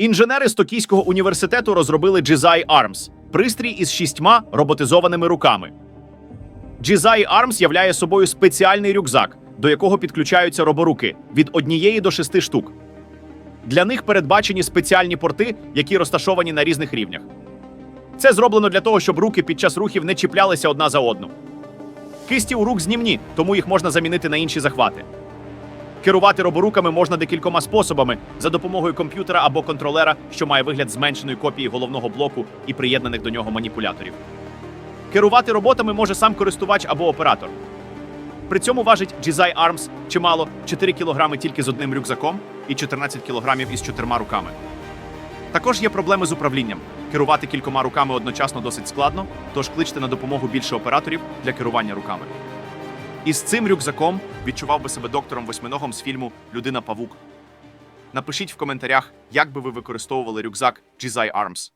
Інженери з Токійського університету розробили GZI Arms – пристрій із шістьма роботизованими руками. GZI Arms являє собою спеціальний рюкзак, до якого підключаються роборуки від однієї до шести штук. Для них передбачені спеціальні порти, які розташовані на різних рівнях. Це зроблено для того, щоб руки під час рухів не чіплялися одна за одну. Кисті у рук знімні, тому їх можна замінити на інші захвати. Керувати роборуками можна декількома способами за допомогою комп'ютера або контролера, що має вигляд зменшеної копії головного блоку і приєднаних до нього маніпуляторів. Керувати роботами може сам користувач або оператор. При цьому важить GZI Arms чимало 4 кг тільки з одним рюкзаком і 14 кг із чотирма руками. Також є проблеми з управлінням. Керувати кількома руками одночасно досить складно, тож кличте на допомогу більше операторів для керування руками. Із цим рюкзаком відчував би себе доктором восьминогом з фільму Людина Павук. Напишіть в коментарях, як би ви використовували рюкзак GZI Arms.